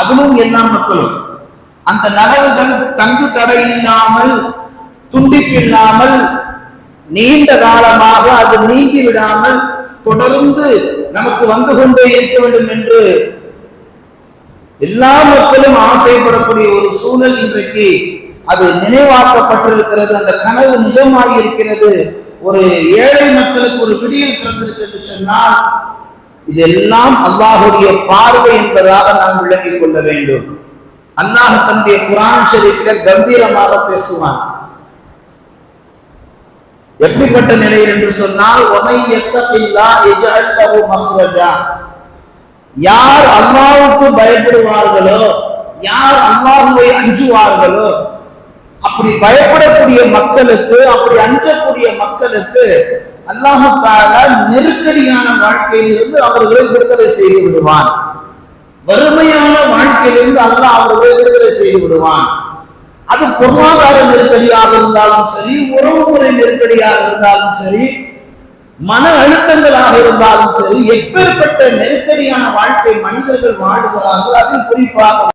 அதுவும் எல்லா மக்களும். அந்த நனவுகள் தங்கு தடை இல்லாமல் துண்டிப்பில்லாமல் நீண்ட காலமாக அது நீங்கி விடாமல் தொடர்ந்து நமக்கு வந்து கொண்டே இருக்க வேண்டும் என்று எல்லா மக்களும் ஆசைப்படக்கூடிய ஒரு சூழல் இன்றைக்கு அது நினைவாக்கப்பட்டிருக்கிறது. அந்த கனவு நிஜமாகி இருக்கிறது. ஒரு ஏழை மக்களுக்கு ஒரு விடியல் பிறந்திருக்கு என்று சொன்னால் இதெல்லாம் அல்லாஹுடைய பார்வை என்பதாக நாம் விளங்கிக் கொள்ள வேண்டும். அல்லாஹ் தன்னுடைய குரான் ஷெரீஃபில கம்பீரமாக பேசுவான். எப்படிப்பட்ட நிலை என்று சொன்னால் யார் அல்லாவுக்கு பயப்படுவார்களோ யார் அல்லாஹுவை அஞ்சுவார்களோ அப்படி பயப்படக்கூடிய மக்களுக்கு அப்படி அஞ்சக்கூடிய மக்களுக்கு அல்லாஹு தாலா நெருக்கடியான வாழ்க்கையிலிருந்து அவர்களை விடுதலை செய்து விடுவான். வறுமையான வாழ்க்கையிலிருந்து அல்லாஹ் அவர்களை விடுதலை செய்து விடுவான். அது பொருளாதார நெருக்கடியாக இருந்தாலும் சரி உறவுமுறை நெருக்கடியாக இருந்தாலும் சரி மன அழுத்தங்களாக இருந்தாலும் சரி எப்பேற்பட்ட நெருக்கடியான வாழ்க்கை மனிதர்கள் வாழுகிறார்கள் அதில் குறிப்பாக